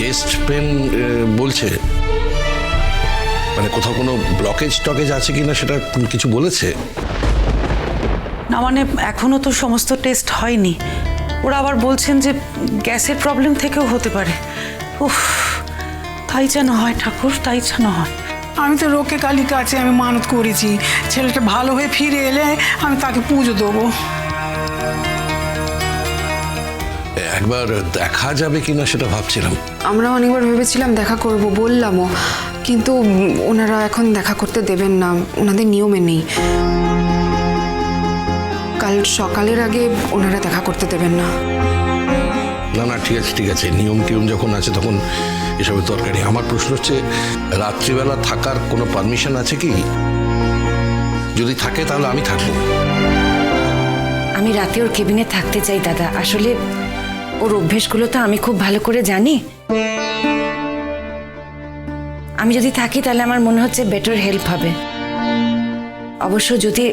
Chest pain বলছে। মানে কোথাও কোনো ব্লকেজ টকেজ আছে কিনা সেটা কিছু বলেছে? না মানে এখনও তো সমস্ত টেস্ট হয়নি। ওরা আবার বলছেন যে গ্যাসের প্রবলেম থেকেও হতে পারে। উফ তাই যেন হয় ঠাকুর তাই যেন হয়। আমি তো রোকে কালী কাছে আমি মানত করেছি। ছেলেটা ভালো হয়ে ফিরে এলে আমি তাকে পুজো দেবো। একবার দেখা যাবে কিনা সেটা ভাবছিলাম। আমরা অনেকবার ভেবেছিলাম দেখা করব বললামও। কিন্তু ওনারা এখন দেখা করতে দেবেন না ওনাদের নিয়মে নেই। কাল সকালের আগে ওনারা দেখা করতে দেবেন না। না না ঠিক আছে ঠিক আছে। নিয়ম টিয়ম যখন আছে তখন এসবের দরকারি আমার প্রশ্ন হচ্ছে রাত্রিবেলা থাকার কোনো পারমিশন আছে কি? যদি থাকে তাহলে আমি থাকব। আমি রাতে ওর কেবিনে থাকতে চাই দাদা। আসলে ওর অভ্যেসগুলো তো আমি খুব ভালো করে জানি। আমি যদি থাকি তাহলে আমার মনে হচ্ছে বেটার হেল্প হবে। অবশ্য যদি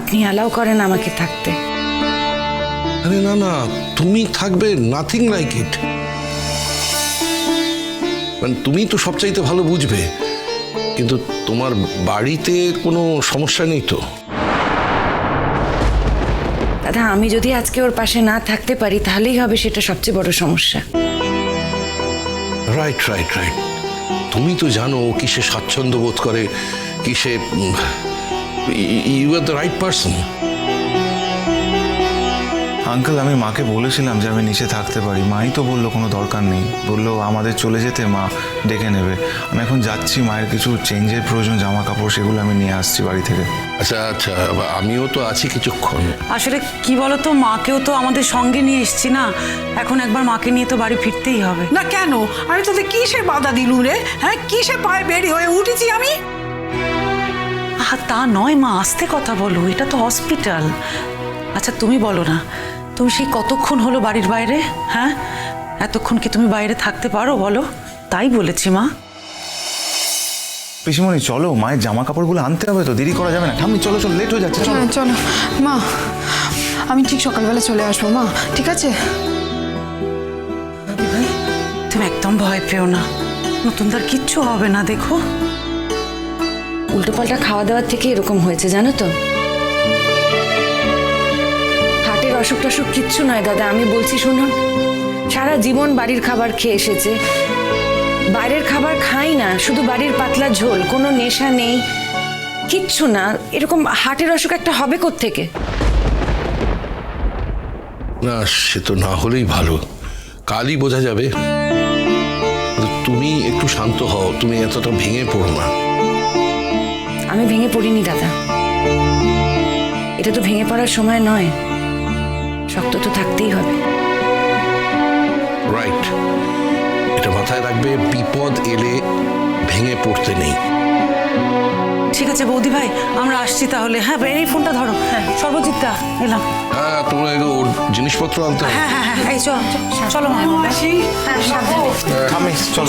আপনি অ্যালাউ করেন আমাকে থাকতে। আরে না না, তুমি থাকবে নাথিং লাইক ইট মানে তুমি তো সবচাইতে ভালো বুঝবে, কিন্তু তোমার বাড়িতে কোনো সমস্যা নেই তো? দাদা আমি যদি আজকে ওর পাশে না থাকতে পারি, তাহলেই হবে সেটা সবচেয়ে বড় সমস্যা। রাইট রাইট রাইট তুমি তো জানো ও কিসে স্বাচ্ছন্দ্য বোধ করে, কিসে you are the right person uncle আমি মাকে বলেছিলাম যে আমি নিচে থাকতে পারি। মাই তো বলল কোনো দরকার নেই। বলল আমাদের চলে যেতে মা ডেকে নেবে। আমি এখন যাচ্ছি মায়ের কিছু চেঞ্জের প্রয়োজন জামা কাপড় সেগুলো আমি নিয়ে আসছি বাড়ি থেকে। আচ্ছা আচ্ছা আমিও তো আছি কিছুক্ষণ। আসলে কি বলতো মাকেও তো আমাদের সঙ্গে নিয়ে এসছি না। এখন একবার মাকে নিয়ে তো বাড়ি ফিরতেই হবে। না কেন? আমি তোদের কিসে বাধা দিলুম রে? হ্যাঁ কিসে পায়ে বেরি হয়ে উঠেছি আমি? তা নয় মা আস্তে কথা বলো এটা তো হসপিটাল আচ্ছা তুমি বলো না তুমি সেই কতক্ষণ হলো বাড়ির বাইরে? হ্যাঁ? এতক্ষণ কি তুমি বাইরে থাকতে পারো বলো? তাই বলেছি মা। পিসিমণি চলো মায়ের জামা কাপড়গুলো আনতে হবে তো দেরি করা যাবে না। ঠাম্মি চলো চলো লেট হয়ে যাচ্ছে চলো। হ্যাঁ চলো। মা আমি ঠিক সকালবেলা চলে আসব মা ঠিক আছে? তুমি একদম ভয় পেও না। নতুনদার কিচ্ছু হবে না দেখো। উল্টোপাল্টা খাওয়া দাওয়ার থেকে এরকম হয়েছে জানো তো? অসুখ টসুখ কিচ্ছু নয় দাদা। আমি বলছি শুনুন। সারা জীবন বাড়ির খাবার খেয়ে এসেছে। বাইরের খাবার খাই না শুধু বাড়ির পাতলা ঝোল। কোনো নেশা নেই কিচ্ছু না। এরকম হার্টের অসুখ একটা হবে থেকে না সে তো না হলেই ভালো। কালই বোঝা যাবে। তুমি একটু শান্ত হও। তুমি এতটা ভেঙে পড়ো না। আমি ভেঙে পড়িনি দাদা। এটা তো ভেঙে পড়ার সময় নয়। শক্ত তো থাকতেই হবে। রাইট এটা মাথায় রাখবে বিপদ এলে ভেঙে পড়তে নেই। ঠিক আছে বৌদি ভাই আমরা আসছি তাহলে। হ্যাঁ এই ফোনটা ধরো। হ্যাঁ সর্বজিৎদা এলাম। হ্যাঁ তোমরা এগুলো ওর জিনিসপত্র আনতে হবে। হ্যাঁ হ্যাঁ হ্যাঁ এই চলো চলো মাসি। ঠাম্মি চলো